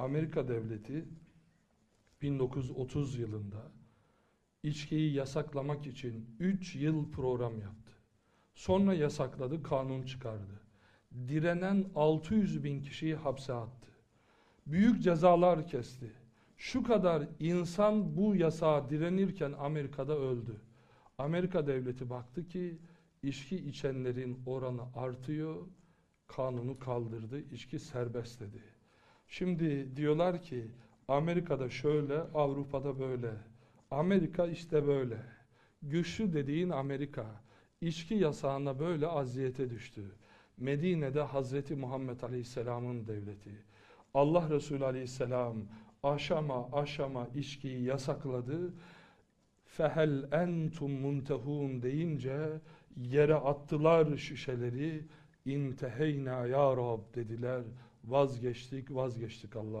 Amerika devleti 1930 yılında içkiyi yasaklamak için 3 yıl program yaptı. Sonra yasakladı, kanun çıkardı. Direnen 600 bin kişiyi hapse attı. Büyük cezalar kesti. Şu kadar insan bu yasağa direnirken Amerika'da öldü. Amerika devleti baktı ki içki içenlerin oranı artıyor, kanunu kaldırdı, içki serbest dedi. Şimdi diyorlar ki Amerika'da şöyle, Avrupa'da böyle. Amerika işte böyle. Güçlü dediğin Amerika. İçki yasağına böyle aziyete düştü. Medine'de Hazreti Muhammed Aleyhisselam'ın devleti. Allah Resulü Aleyhisselam aşama aşama içkiyi yasakladı. Fehel entum muntehun deyince yere attılar şişeleri. İnteheyna ya Rab dediler. Vazgeçtik, vazgeçtik Allah.